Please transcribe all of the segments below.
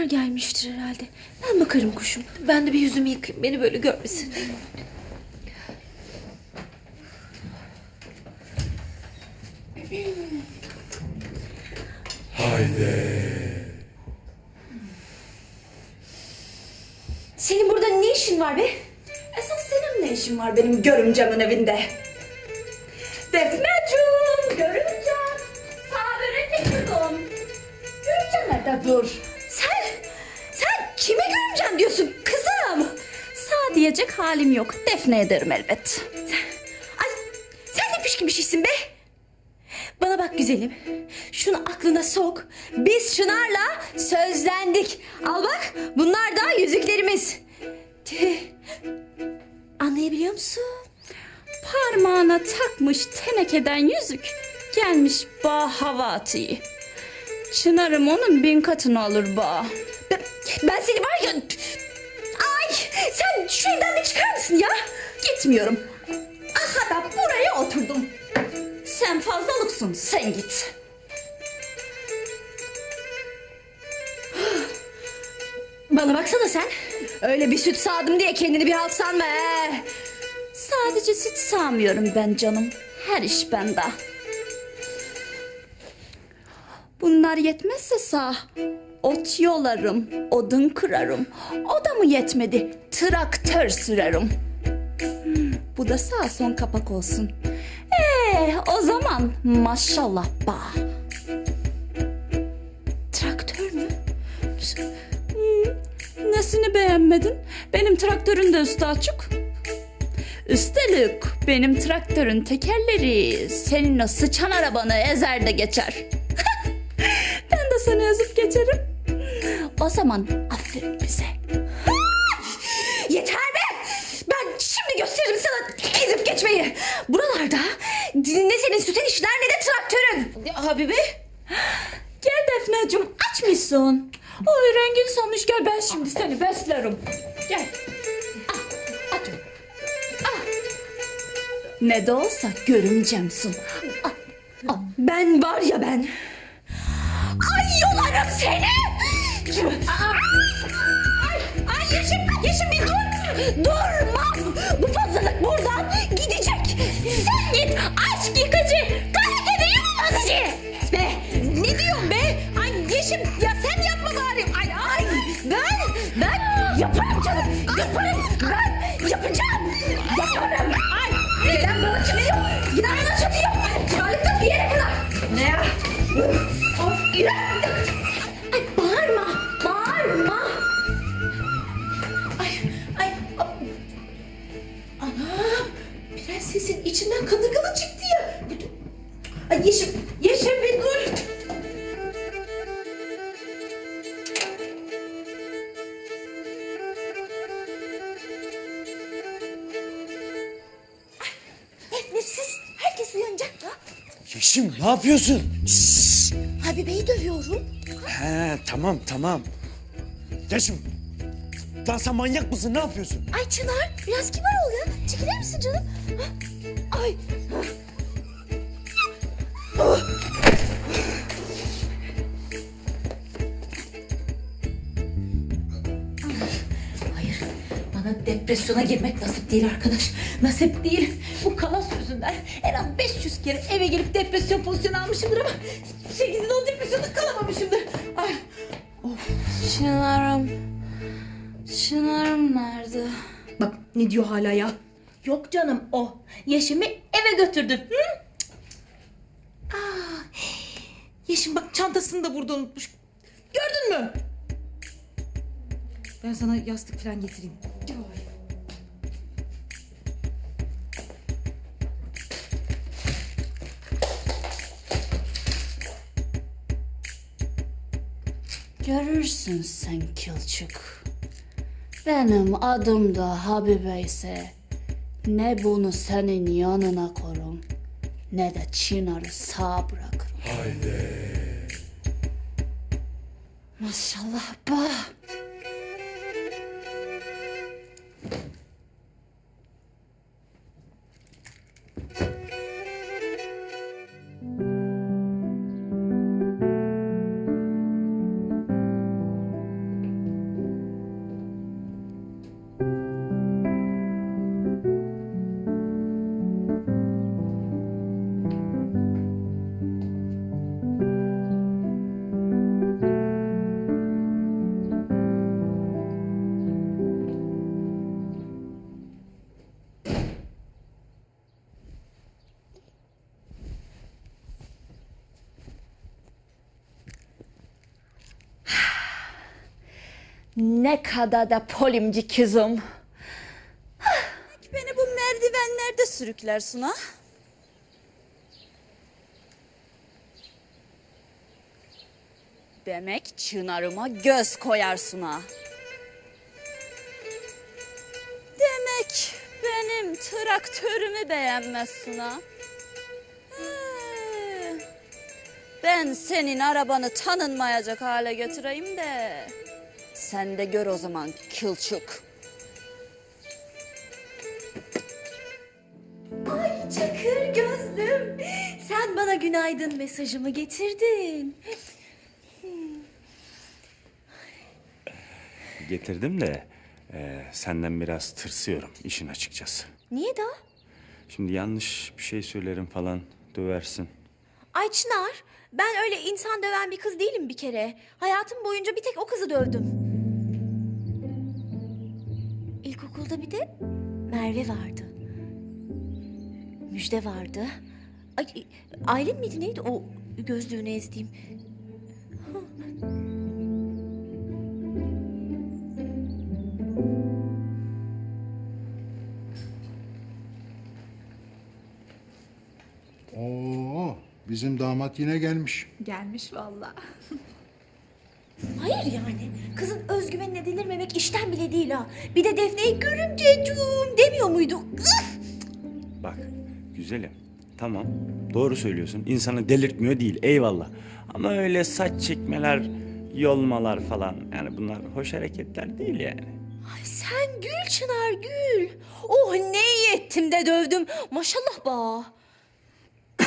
Çınar gelmiştir herhalde. Ben bakarım kuşum. Ben de bir yüzümü yıkayayım. Beni böyle görmesin. Senin burada ne işin var be? Esas senin ne işin var benim görümcemin evinde? Defneciğim, görümcem. Sana börek getirdim. Görümcem nerede dur? Sen, sen kime görümcem diyorsun kızım? Sağ diyecek halim yok. Defne ederim elbet. Ay sen ne pişkin bir şeysin be. Bana bak güzelim. Şunu aklına sok. Biz Çınar'la sözlendik. Al bak bunlar da yüzüklerimiz. Anlayabiliyor musun? Parmağına takmış tenekeden yüzük. Gelmiş bağ hava atıyı. Çınarım onun bin katını alır bağ. Ben, seni var ya... Ay sen şu evden bir çıkar mısın ya? Gitmiyorum. Aha da buraya oturdum. Sen fazlalıksın sen git. Bana baksana sen. Öyle bir süt sağdım diye kendini bir halk sanma he. Sadece süt sağmıyorum ben canım. Her iş bende. Bunlar yetmezse sağ. Ot yolarım, odun kırarım. O da mı yetmedi? Traktör sürerim. Bu da sağ son kapak olsun. Ee, o zaman maşallah bağ. Traktör mü? Hmm, nesini beğenmedin? Benim traktörün de üstü açık. Üstelik benim traktörün tekerleri senin o sıçan arabanı ezer de geçer. ben de seni ezip geçerim. O zaman aferin bize. Yeter be! Ben şimdi gösteririm sana ezip geçmeyi. Buralarda ne senin süten işler ne de traktörün. Habibi. Gel Defneciğim aç mısın? Oy rengin solmuş gel ben şimdi seni beslerim. Gel. Ah, aç. Ah. Ne de olsa görümcemsin. Ah, ah. Ben var ya ben. Ay yolarım seni. Ay, ay Yeşim, Yeşim bir dur. Durmam. Bu fazlalık buradan gidecek. Sen git aşk yıkıcı. Kara kedi yıkıcı. Ay Yeşim, Yeşim bir dur. Ne siz? Herkes uyanacak ya. Yeşim ne yapıyorsun? Şşş. Habibe'yi dövüyorum. He tamam tamam. Yeşim. Lan sen manyak mısın ne yapıyorsun? Ay Çınar biraz kibar ol ya. Çekilir misin canım? Ay. Depresyona girmek nasip değil arkadaş. Nasip değil. Bu kalas yüzünden en az 500 kere eve gelip depresyon pozisyonu almışımdır ama hiçbir şekilde o depresyonda kalamamışımdır. Ay. Çınarım. Çınarım nerede? Bak ne diyor hala ya. Yok canım o. Yeşim'i eve götürdü. Hı? Aa, Yeşim bak çantasını da burada unutmuş. Gördün mü? Ben sana yastık falan getireyim. Görürsün sen Kılçık. Benim adım da Habibe ise ne bunu senin yanına korum ne de Çınar'ı sağ bırakırım. Haydi. Maşallah bah. Ne kadar da polimci kızım. Beni bu merdivenlerde sürükler Suna. Demek çınarıma göz koyar Suna. Demek benim traktörümü beğenmez Suna. Ben senin arabanı tanınmayacak hale getireyim de. Sen de gör o zaman kılçık. Ay çakır gözlüm. Sen bana günaydın mesajımı getirdin. Getirdim de e, senden biraz tırsıyorum işin açıkçası. Niye da? Şimdi yanlış bir şey söylerim falan döversin. Ay Çınar, ben öyle insan döven bir kız değilim bir kere. Hayatım boyunca bir tek o kızı dövdüm. İlkokulda bir de Merve vardı. Müjde vardı. Ay, Aylin miydi neydi o gözlüğünü ezdiğim? Oo, bizim damat yine gelmiş. Gelmiş vallahi. Hayır yani. Kızın özgüvenine delirmemek işten bile değil ha. Bir de Defne'yi görümcecum demiyor muydu? Üf! Bak güzelim tamam doğru söylüyorsun insanı delirtmiyor değil eyvallah. Ama öyle saç çekmeler yolmalar falan yani bunlar hoş hareketler değil yani. Ay sen gül Çınar gül. Oh ne iyi ettim de dövdüm. Maşallah ba.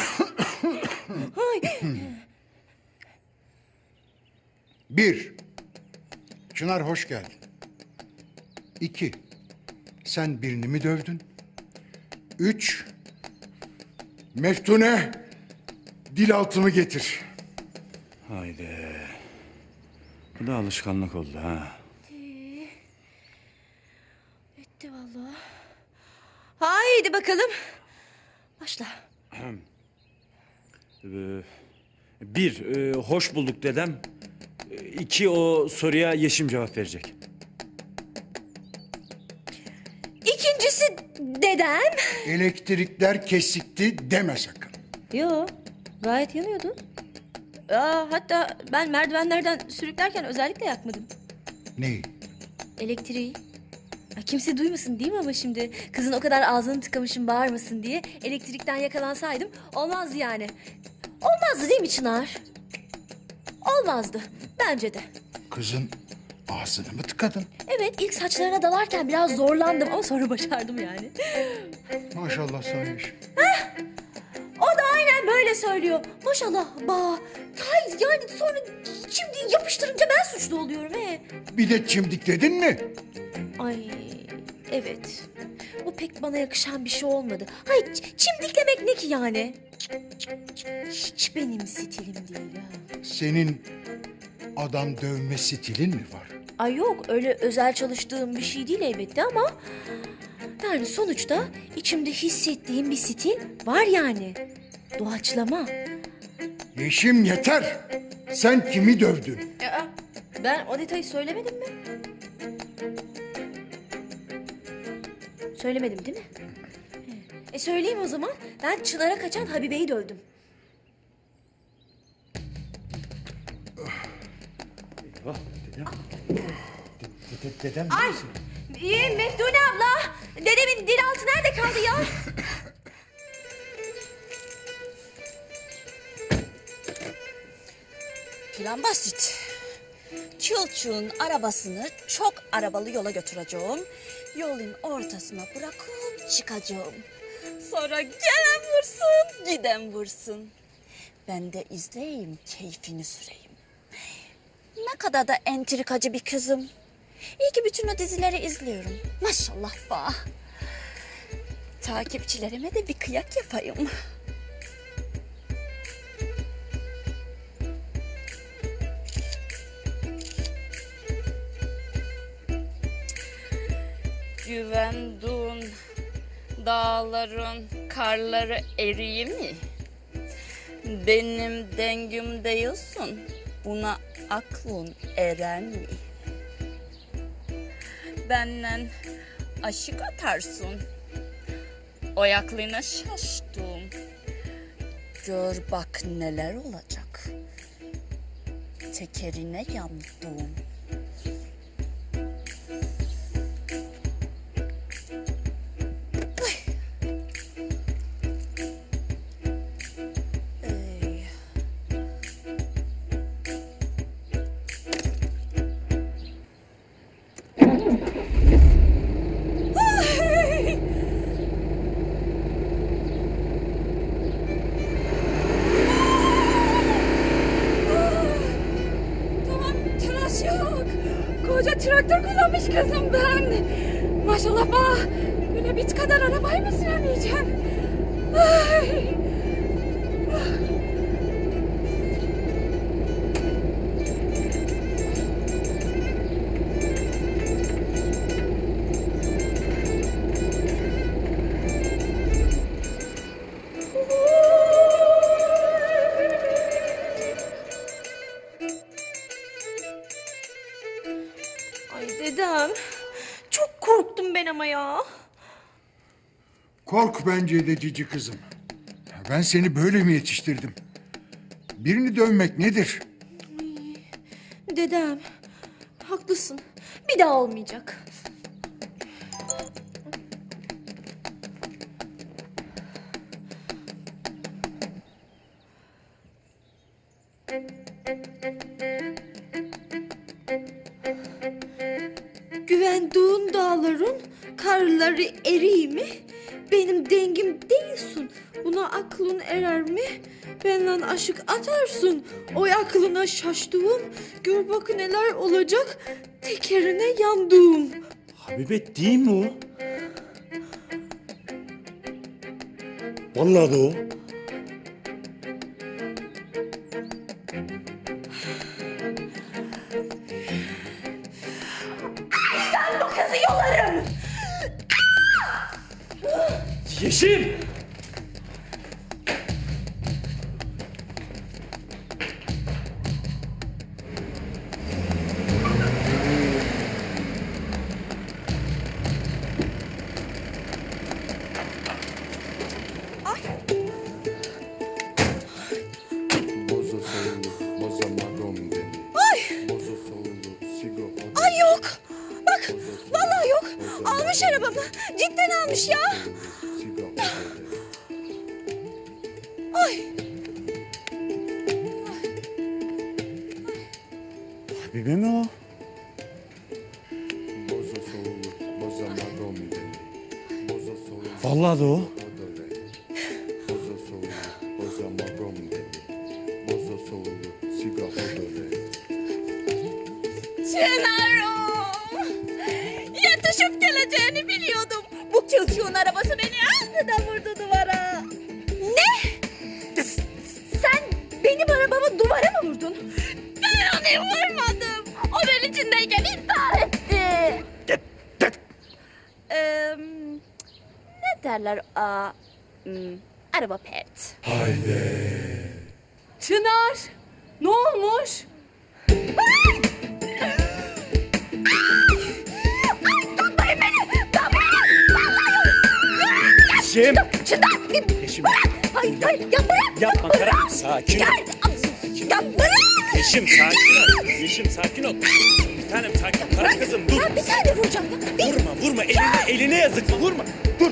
Ay, Bir, Çınar hoş geldin. İki, sen birini mi dövdün? Üç, Meftune, dil altımı getir. Haydi. Bu da alışkanlık oldu ha. etti vallahi. Haydi bakalım. Başla. Ee, bir, e, hoş bulduk dedem. İki, o soruya Yeşim cevap verecek. İkincisi dedem. Elektrikler kesikti deme sakın. Yo gayet yanıyordu. Aa, hatta ben merdivenlerden sürüklerken özellikle yakmadım. Neyi? Elektriği. Ay, kimse duymasın değil mi ama şimdi? Kızın o kadar ağzını tıkamışım bağırmasın diye elektrikten yakalansaydım olmazdı yani. Olmazdı değil mi Çınar? Olmazdı. Bence de. Kızın ağzını mı tıkadın? Evet ilk saçlarına dalarken biraz zorlandım ama sonra başardım yani. Maşallah Yeşim. O da aynen böyle söylüyor. Maşallah ba. Hayır yani sonra şimdi yapıştırınca ben suçlu oluyorum he. Bir de çimdikledin mi? Ay evet. Bu pek bana yakışan bir şey olmadı. Hayır ç- çimdiklemek ne ki yani? Hiç benim stilim değil ha. Senin adam dövme stilin mi var? Ay yok öyle özel çalıştığım bir şey değil elbette ama... Yani sonuçta içimde hissettiğim bir stil var yani. Doğaçlama. Yeşim yeter. Sen kimi dövdün? Aa, ben o detayı söylemedim mi? Söylemedim değil mi? E söyleyeyim o zaman. Ben Çınar'a kaçan Habibe'yi dövdüm. Eyvah dedem. De- dedem Ay! İyi Meftune abla. Dedemin dil altı nerede kaldı ya? Plan basit. Çılçığın arabasını çok arabalı yola götüreceğim. Yolun ortasına bırakıp çıkacağım. Sonra gelen vursun, giden vursun. Ben de izleyeyim, keyfini süreyim. Ne kadar da entrikacı bir kızım. İyi ki bütün o dizileri izliyorum. Maşallah ba. Takipçilerime de bir kıyak yapayım. Güvenduğun dağların karları eriyi mi? Benim dengüm değilsin. Buna aklın eren mi? benden aşık atarsın. O aklına şaştım. Gör bak neler olacak. Tekerine yandım. Kullanmış kızım ben. Maşallah bak. Böyle bit kadar arabayı mı süremeyeceğim? Ay Kork bence de cici kızım. Ben seni böyle mi yetiştirdim? Birini dövmek nedir? Dedem. Haklısın. Bir daha olmayacak. Güvendiğin dağların karları eri mi? Benim dengim değilsin. Buna aklın erer mi? Benden aşık atarsın. O aklına şaştığım. Gör bak neler olacak. Tekerine yandım. Habibet değil mi o? Vallahi de o. Vallahi de o. Çınarım. Yetişip geleceğini biliyordum. Bu külçüğün arabası beni aniden vurdu derler? Aa, hmm, araba pert. Çınar. Ne olmuş? Yeşim! Çınar. Yeşim! Hayır hayır ya bırak. Yapma karım. Sakin ol. Ya bırak. Yeşim sakin ol. Yeşim sakin ol. Bir tanem sakin. Kara kızım dur. Ben bir tane vuracağım. ya. Bir Vurma vurma. Eline, eline yazık. Vurma. Dur.